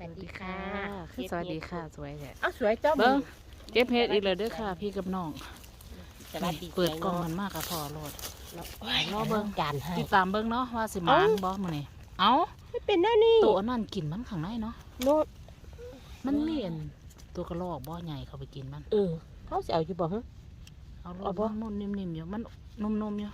สวัสดีค่ะคือสวัสดีค่ะสวยแท้อ้าวสวยจ้าเบิ้งเก็บเฮ็ดอีกแล้วเด้อค่ะ พี่กับน้องสวัสดีเปิดกล่องมันมากกับพอโลดรอเบิ่งจานให้ติดตามเบิ้งเนาะว่าสิมานบ่มื้อนี้เอ้าไม่เป็นหน้านี่ตัวอันนั้นกินมันข้างในเนาะโน้ตมันมีอันตัวกระรอกบ่ใหญ่เข้าไปกินมัน เออเขาสิเอาอยู่บ่ฮะเอาโลเอาดบ่มันนิ่มๆอยู่มันนุ่มๆอยู่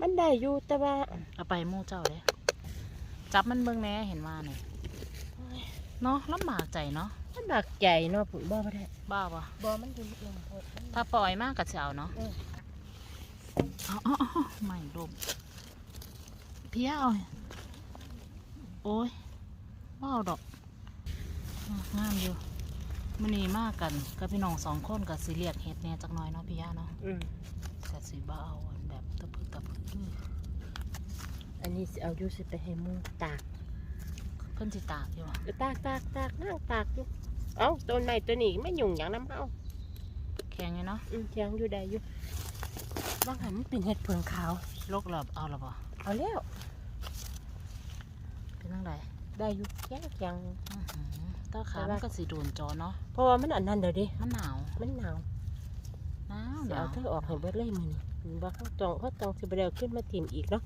มันได้อยู่แต่ว่าเอาไปหมู่เจ้าเด้จับมันเบิ่งแหน่เห็นว่านี่ เนาะลำบากใจเนาะมันดักใหญ่เนาะผมบ่บ่ได้บ้าบ่บ่มันอยู่ลงโพดมัน ถ้าปล่อยมากก็สิเอาเนาะเออ เอาเอาเอาไม่ลมเพี้ยเอาโอ้ยว้าวดอกอะงามอยู่มันนี่มากกันกับพี่น้องสองคนกับสิเรียกเฮ็ดแหน่จักหน้อยเนาะพี่ย่าเนาะอืมแต่สิบ้าเอาอันแบบตะพึดตะพึดอื้ออันนี้สิเอาอยู่สิไปให้หมูตาก เพิ่นสิตากอยู่อะเออตากตากตากนั่งตากอยู่เอ้าต้นไม้ตัวนี้ไม่ยุ่งหยังน้ำเฮาแข็งไงเนาะอืมยังอยู่ได้อยู่บางหันมันเป็นเห็ดเผืองขาวโลกหลับเอาและบ่เอาแล้วเป็นจังไดได้อยู่แข็งแข็งอื้อหือตาขาแต่มัว่านก็สิโดนจอเนาะเพราะว่ามันอันนั้นเดี๋ยวดิมันหนาวมันหนาวหนาวหสินาเอาวเธอออกให้เบิดเลยมื้อนี้เห็นบ่เขาจองเขาจองสิบ่ได้เอาขึ้นมาถิ่มอีกเนาะ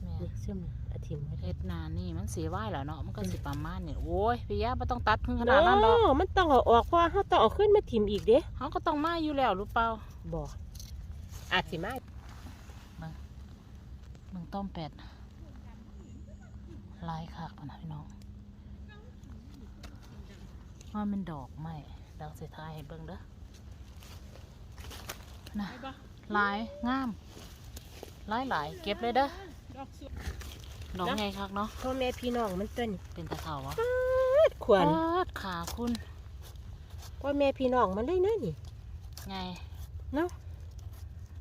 แม่นี่เสื้อมันเอาถิ่มไว้เฮ็ดนานี่มันสีไหวแล้วเนาะมันก็สิประมาณนี่โอ้ยพี่ย่าบ่ต้องตัดถึงขนาดนั้นดอกโมันต้องเอาออกเพราะว่าเขาต้องเอาขึ้นมาถิ่มอีกเด้เขาก็ต้องมาอยู่แล้วรู้เปล่าบ่อาจสิมามึงต้มเป็ดลายคักอะนะพี่น้องว่ามันดอกไม้ดอกสุดท้ายให้เบิ่งเด้อนะลายงามลายหลายเก็บเลยเด้อ ดอก ไงคักเนาะพ่อแม่พี่น้องมันต้นเป็นตะเถาวะขวัญปาดขาคุณพ่อแม่พี่น้องมันได้นะนี่ ไงเนาะ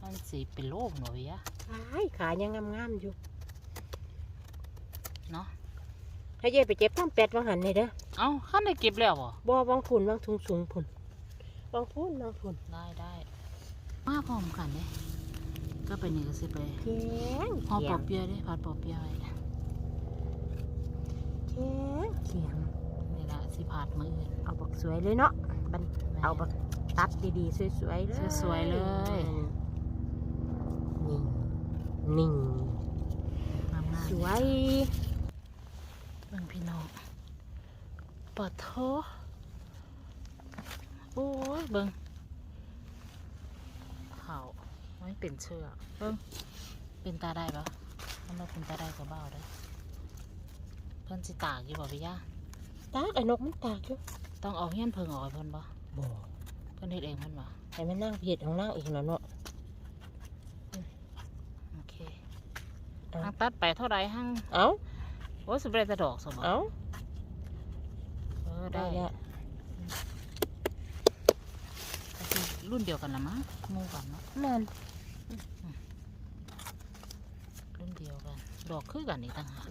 มันสีเป็นโรคหน่อยอะขายขายังงามๆอยู่ เนาะให้เย่ไปเจ็บท้องแปดวังหันเลยเด้อ เอ้าขั้นได้เก็บแล้วบ่บ่วางพุ่นวางทุงสูงพุ่นวางพุ่นวางพุ่นได้ได้มาพร้อมกันเด้ก็ไปนี่ก็สิไปแข็งห่อแข็ปองเปียะเด้พัดปอเปียะไว้ แข็งแข็งนี่ละสิพาดมืออื่นเอาบักสวยเลยเนาะบันเอาบักตัดดีๆ สวยๆเลยสวยๆเลยนี่นี่งามสวยๆเบิ่งพี่น้องปะโทโอ้ยเบิ่งเขาไม่เป็นเชือกเบิ่งเป็นตาได้ปะมันเราเป็นตาได้กับเบ้าได้อเพิ่นสิตากอยู่บ่พี่ย่าตากไอ้นกมันตากอยู่ต้องเอาเฮี้ยนเพิงออกให้เพิ่นบ่บ่เพิ่นเฮ็ดเองเพิ่นบ่ให้มันนั่งเพียดของนั่งอีกแล้วเนาะโอเคเอาทางตัดไปเท่าไรหั่งเอาโอ้ยสิบ่ได้แต่ดอกสมบ่เอาเออได้ได้แล้วก็คือรุ่นเดียวกันละมั้งหมู่กันเนาะนั่นรุ่นเดียวกัน ดอกคือกันอีกต่างหาก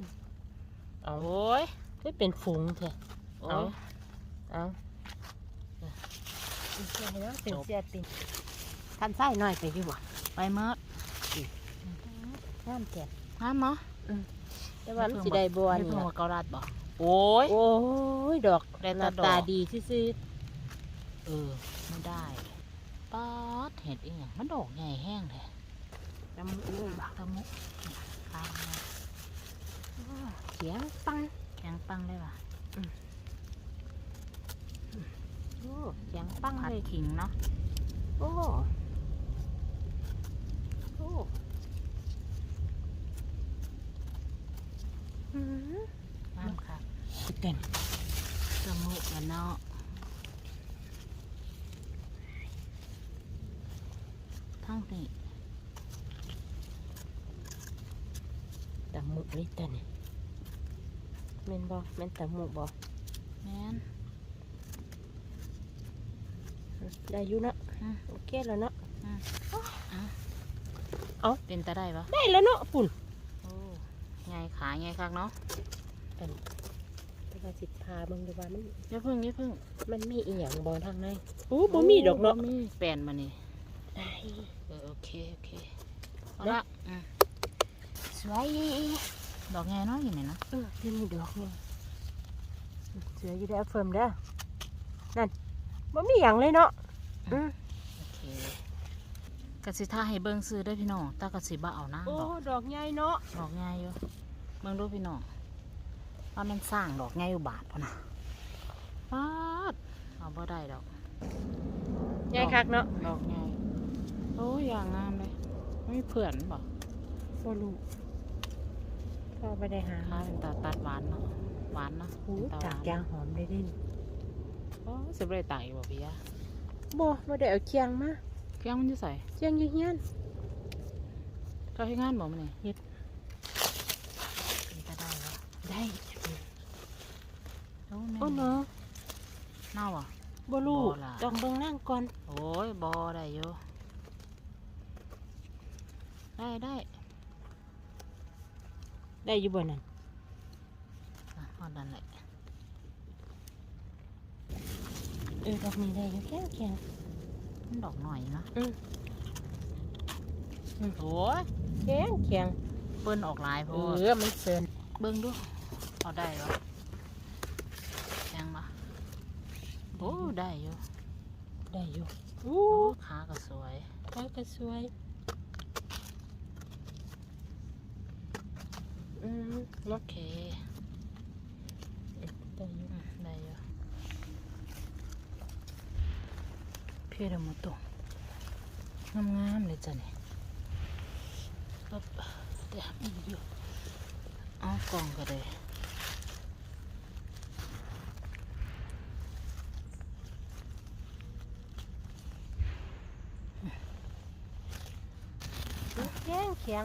เอาโอ้ยคือเป็นฝูงแท้โอ้เอายเอาเอออีกแล้วเนาะเป็นจบเสียตินทันไส้หน่อยไปดีกว่าไปเมื่องามแก่ห้ามเนาะแต่ว่ามันสิได้บัวนี่นี่เพิ่งล่ะมาเกาลัดบ่โอ้ยโอ้ยดอกได้หแต่น้าดอกตาดีซื่อเออไม่ได้ป๊าดเห็ดอีหยังมันดอกใหญ่แห้งแท้ๆจำอุ้ยบ่ตะมุตามมา เขียงปัง แข็งปังเลยว่ะ โอ้เขี ยงปังผัดเลยขิงเนาะโอ้โอ้อืมงามค่ะเต้นจมูกกันเนาะทั้งนี้ตะมุเลยเต้นแม่นบ่แม่นตะมุบ่แม่น ได้อยู่เนาะอืมโอเคแล้วเนาะเป็นตาได้ปะได้แล้วเนาะปุ่นโอ้ไงขาไงคักเนาะแต่ว่าสิพาเบิ่งดูว่ามันอย่าพึ่งอย่าพึ่ง มันมีอีหยังบ่ทางในโอ้บ่มีดอกเนาะบ่มีแปลนมานี่เออโอเคโอเคเอาละอืมสวยดอกไงเนาะอยู่ไหนเนาะเออที่นี่ดอกหนึงเสืออยู่ได้อเฟิร์มเด้อนั่น บ่มีหยังเลยเนาะอืมโอเคกสิท่าให้เบิ่งซื้อได้อพี่น้องแตากสิบ่เอานะโอ้ ดอกดอกใหญ่เนาะดอกง่ายอยู่เบิ่งดูพี่น้องว่ามันสร้างดอกง่ายอยู่บาทพอนะปาดเอาบ่ได้ดอก ใหญ่คักเนาะดอกง่ายโอ้ยอย่างงามเลยไม่มีเพื่อนบ่บ่รู้พ่อไปได้หาถ้าเป็นตาตัดหวานเนาะหวานนะหูเป็นตาหตากวานยางหอมได้ดิ นโอ้สิบ่ได้ตากอีกบ่พี่ยะบ่บ่ได้เอาเคียงมาเครื่องมันอยู่ใส่เคียงอยู่เฮียนเจ้าให้งานบ่มันนี่เฮ็ดมันจะได้บ่ได้โอ้แม่โอ้เนาะเน่าอะบ่รู้บ่ล่ะต้องเบิ่งนั่งก่อนโอ้ยบอได้อยู่ได้ได้ ได้อยู่บ่นั่นอะเอาดันแหละ เออดอกนี้ได้อยู่แค่เคียงมันดอกหน่อยเนาะอืมอืมโอ้ยแข็งเคียงเปิ้นออกลายเอโพดอมันเซินเบิ่งดูเอาได้ปะยังปะโอ้ได้อยู่ได้อยู่โอ้ขาก็สวยข้าก็สวยอืมโอเนาะเคได้อยู่อืมได้อยู่ พียรหมดตัวงามๆเลยจ้ะเนี่ปั๊บเดี๋ยวมีอยู่เอากล่องก็ได้แข็งเคียง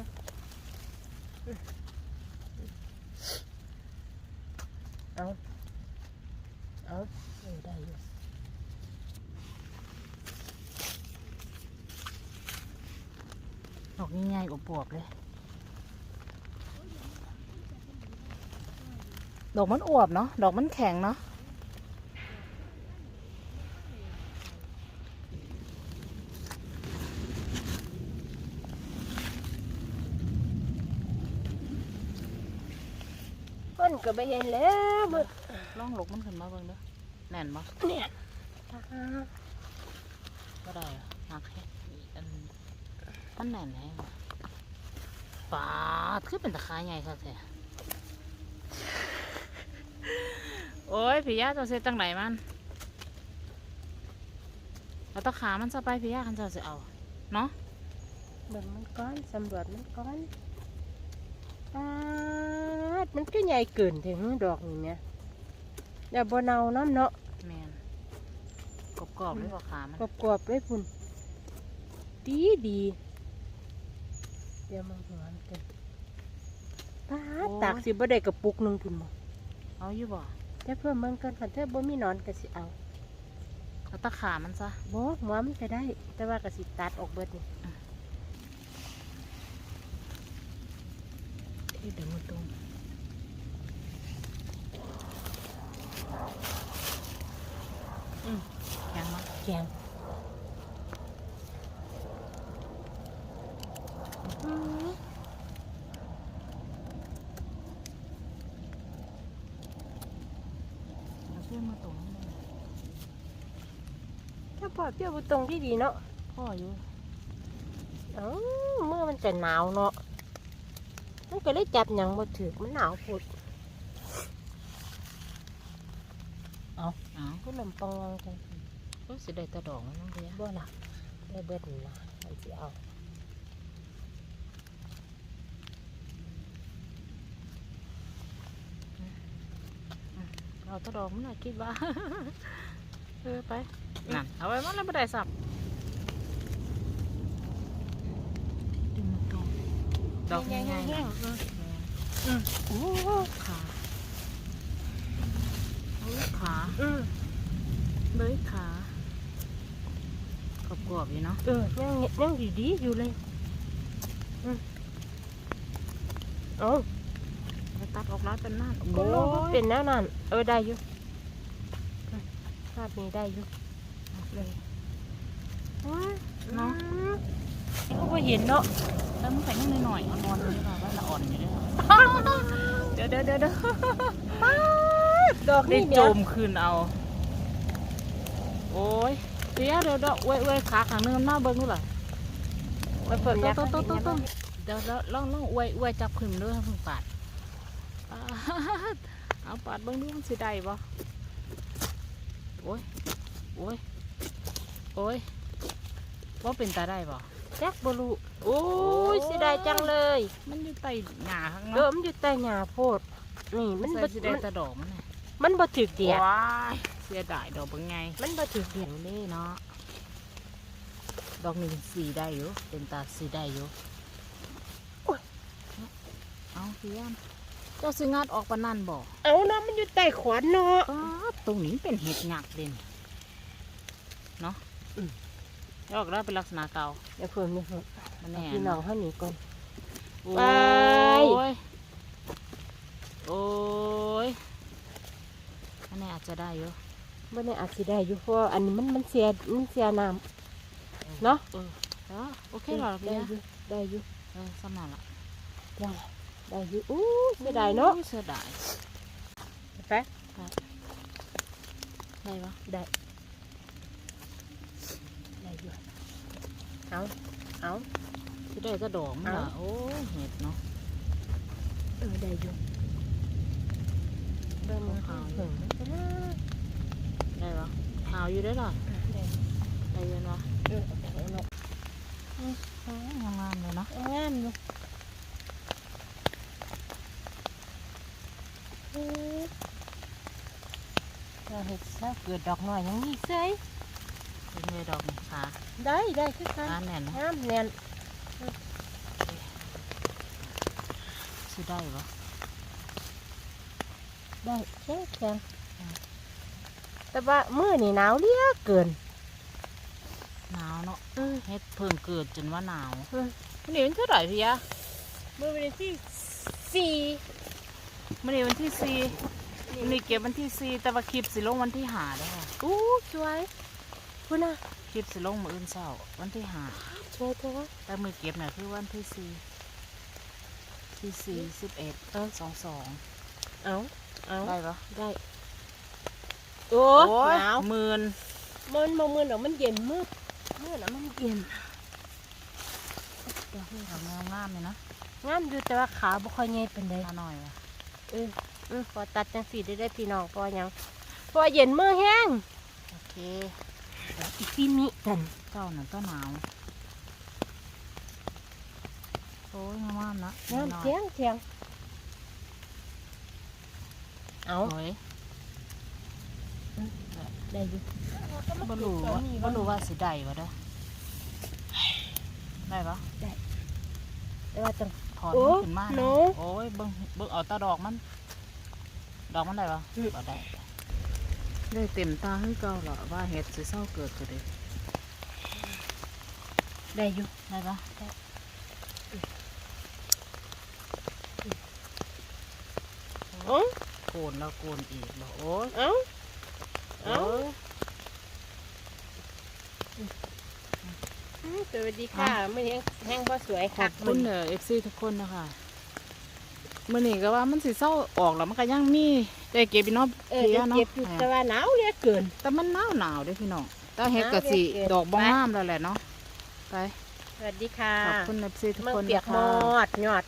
เอาเอาเออได้อยู่ ดอก ง่ายๆอบวบๆเลย ดอกมันอวบเนาะ ดอกมันแข็งเนาะต้นก็ไม่เห็นแล้วมึงลองหลกมันขึ้นมาเบิ่งเด้อแน่นบ่เนี่ยก็ได้อะหักให้อัน มันแน่นแฮงว่ะปาดคือเป็นตะขายใหญ่ครับแท้โอ้ยพี่ยาเจะเสร็จจังไหนมันเอาตะขามันจะไปพี่ยาคันเจะสิเอา เนาะเบิ่งมันก้อนสำรวจมันก้อนปาดมันก็ใหญ่เกินถึงดอกนี่เนี่ยเดี๋ยวบ่เนาน้ำเนาะแมนกรอบๆเลยบ่ขามันกรอบๆเลยพุ่นดีดีเดี๋ยวมันหัวมันเต็มปาดตากสิบ่ได้กระปุกหนึงพุ่นบ่เอาอยู่บ่แต่เพื่อเมืองกันคันเธอบ่มีหนอนก็สิเอาเอาตะขามันซะบ่หัวมันก็ได้ แต่ว่าก็สิตัดออกเบิดนี่อืมเดี๋ยวมันตรงอืมแข็งมั้ยแกงอื้อ เอาเสื้อมาตรงนี้เลยถ้าปล่อยเปรี้ยวบ่ตรงที่ดีเนาะพ่ออยู่เอ้าเมื่อมันจะหนาวเนาะมันก็เลยจับหยังบ่ถือมันหนาวพุดเอาก็ลมปองจังโอ้ยสิได้แตะดอกมันน้องเดียบ่ล่ะได้เบิดนี่ล่ะมันสิเอา เอาแตะดอกมันน่ะคิดว่าเออไปนั่นเอาไว้มันแล้วไม่ได้สับดึงมาตรงดอกง่ายๆแห้นะงๆอืมโอ้ขาโอ้ยขาอืมเลยขากรอบๆอยู่เนาะเออยังยังดีๆอยู่เลยอืมเอาไป ตัดออกแล้วเป็นนั่นโอ้ยเป็นแนวนั้นเออได้อยู่อืมภาพนี้ได้อยู่เลยว้ายเนาะอืมเขาบ่เห็นเนาะแล้วมันใส่นิดหน่อยๆอ่อนๆอยู่ด้วยค่ะว่าละอ่อนอยู่ด้วยค่ะเดี๋ยวเดี๋ยวเดี๋ยวเดี๋ยวป๊าดดดอกได้นี่โจเนี่ยมคืนเอา โอ้ยเดี๋ยวเดี๋ยวเดี๋ยวเว้ยเว้ยขาข้างนึงมันมาเบิ่งดูล่ะมันเปิดต้ยานต้นต้นต้นต้นเดี๋ยวแล้วลองลองเว้ยเว้ยจับขึ้นด้วยเพิ่งปาดปา ดเอาปาดเบิ่งดูมันสิได้บ่โอ้ยโอ้ยโอ้ยว่าเป็นตาได้บ่แจ็คบลูโอ้ยเสียดายจังเลย มันอยู่ใต้หญ้าข้างเดิเนาะมนอยู่ใต้หญ้าโพด นี่มันใส่บ่สิได้มันแตะดอกมันน่ะมันบ่ถึกเดียดว้ายเสียดายดอกเป็นไงมันบ่ถึกเดียดเล่เนาะดอกหนึ่งสีได้อยู่เป็นตาสีได้อยู่เอาเพียนเจ้าสิงาดออกปานนั่นบ่เอาเนาะมันอยู่ใต้ขวานเนาะอ้าตรงนี้เป็นเห็ดหงักเด่นเนาะอืมออกได้เป็นลักษณะเก่าเดี๋ยวเพิ่นนี่เพิ่นมันเอาแน่พี่น้องเฮานี่ก่อน โอ้ไป ยโอ้ยอันนี้อาจจะได้อยู่บ่ได้อาจสิได้อยู่เพราะว่าอันนี้มันมันเสียมันเสียน้ำ เนาะ เออแล้วโอเคเหรอได้พี่อยู่ได้อยู่เออสำนักละ ได้ ได้อยู่อู้เสียดายเนาะเสียดายไปได้ปะได้ได้อยู่เอาเอาที่ได้จะดอกมันเอ้าละโอ้ยเห็ดเนาะเออได้อยู่เบิ่งมันขาวเบิ่งมันก็น่าได้ปะขาวอยู่ได้อล่ะได้อยู่ได้อยังวะเออเอาไปเอาเนาะโอ้ยงามๆเลยเนาะเอางามอยู่ เออถ้าเห็ดซะเกิดดอกหน่อยยังมีเซยเป็นไงดอกนี่ขาได้ได้คือกันงานแน่นเนาะงามแน่นสิได้ปะได้แข็งแข็งแต่ว่ามื้อนี่หนาวเหลือเกิน หนาวเนาะอืมเฮ็ดเพิ่งเกิดจนว่าหนาวอืมวันนี้วันเท่าไหร่พี่ยะมื้อวันที่สี่ วันนี้วันที่สี่วันนี้เก็บวันที่สี่แต่ว่าคลิปสิลงวันที่ห้าเด้อค่ะอู้สวยพุ่นน่ะคลิปสิลงมื้ออื่นเช้าวันที่ห้าสวยจังวะแต่มือเก็บน่ะคือวันที่สี่ที่สี่สิบเอ็ดเออสองสองเอาเอาได้ปะได้โอ้โอ้ยหนาวหมื่นมันบ่มื้อน่ะมันเย็นมื้อมื้อน่ะมันเย็นดอกนี่ดอกงามๆเลยนะงามอยู่แต่ว่าขาบ่ค่อยใหญ่ปานใดมาหน่อยวะเออเออพอตัดจังสีได้ได้พี่น้องพอหยังพอเย็นมือแห้งโอเคอีซีมิกันเจ้าหน่ะก็หนาวโอ้ยงามๆนะงามหน่อยเทียงเทียงเอาโอ้ยได้อยู่บ่รู้ว่าบ่รู้ว่าสิได้บ่เด้อได้ปะแต่ว่าจังถ อนโอ้มันขึ้นมาหนู โอ้ยเบิ่งเบิ่งเอาแตาดอกมัน ดอกมันได้ปะอืมบ่ได้ได้เต็มตาให้เก่าละว่าเห็ดสิเศร้าเกิดก็ได้ได้อยู่ได้ปะเอ้าโกนแล้วโกนอีกบ่โอ้ยเอ้า เอ้า โอ้ย อืม สวัสดีค่ะไม่แห้งแห้งบ่สวยขค่ะอบคุณเด้อ FC ทุกคนนะคะมื้อนี้ก็ว่ามันสิเศร้าออกแล้วมันก็ยังมีได้เก็บอีกเนาะเออพี่เดี๋ยวเนาะเก็บอยู่แต่ว่าหนาวเหลือเกิน แต่มันหนาวหนาวๆเด้อพี่น้องแต่เฮ็ดก็หนาวเหลืสิอเกินดอกบ่ไปงามแล้วแหละเนาะไปสวัสดีค่ะขอบคุณ FC ทุกเมืองคนเปียนะกหมคะอดยอด